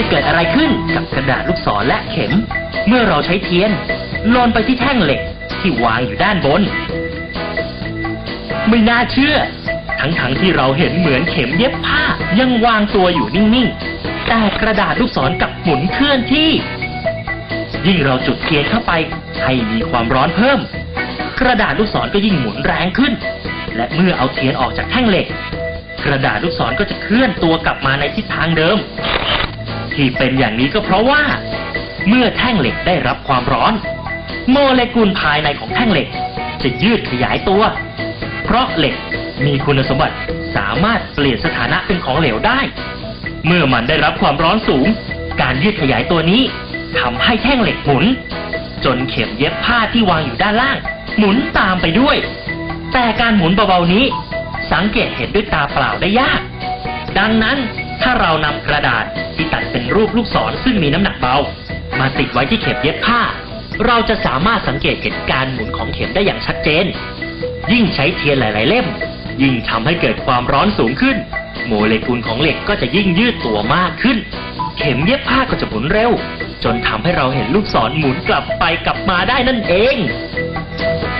จะเกิดอะไรขึ้นกับกระดาษลูกศรและเข็ม เมื่อเราใช้เทียนลนไปที่แท่งเหล็กที่วางอยู่ด้านบน ไม่น่าเชื่อ ทั้งๆที่เราเห็นเหมือนเข็มเย็บผ้ายังวางตัวอยู่นิ่งๆ แต่กระดาษลูกศรกับหมุนเคลื่อนที่ ยิ่งเราจุดเทียนเข้าไปให้มีความร้อนเพิ่ม กระดาษลูกศรก็ยิ่งหมุนแรงขึ้น และเมื่อเอาเทียนออกจากแท่งเหล็ก กระดาษลูกศรก็จะเคลื่อนตัวกลับมาในทิศทางเดิม ที่เป็นอย่างนี้ก็เพราะว่า เมื่อแท่งเหล็กได้รับความร้อน โมเลกุลภายในของแท่งเหล็ก จะยืดขยายตัว เพราะเหล็กมีคุณสมบัติสามารถเปลี่ยนสถานะเป็นของเหลวได้ เมื่อมันได้รับความร้อนสูง การยืดขยายตัวนี้ทำให้แท่งเหล็กหมุน จนเข็มเย็บผ้าที่วางอยู่ด้านล่าง หมุนตามไปด้วย แต่การหมุนเบาๆนี้ สังเกตเห็นด้วยตาเปล่าได้ยาก ดังนั้น ถ้าเรานำกระดาษที่ตัดเป็นรูปลูกศรซึ่งมีน้ำหนักเบา มาติดไว้ที่เข็มเย็บผ้า เราจะสามารถสังเกตเห็นการหมุนของเข็มได้อย่างชัดเจน ยิ่งใช้เทียนหลาย ๆ เล่ม ยิ่งทำให้เกิดความร้อนสูงขึ้น โมเลกุลของเหล็กก็จะยิ่งยืดตัวมากขึ้น เข็มเย็บผ้าก็จะหมุนเร็ว จนทำให้เราเห็นลูกศรหมุนกลับไปกลับมาได้นั่นเอง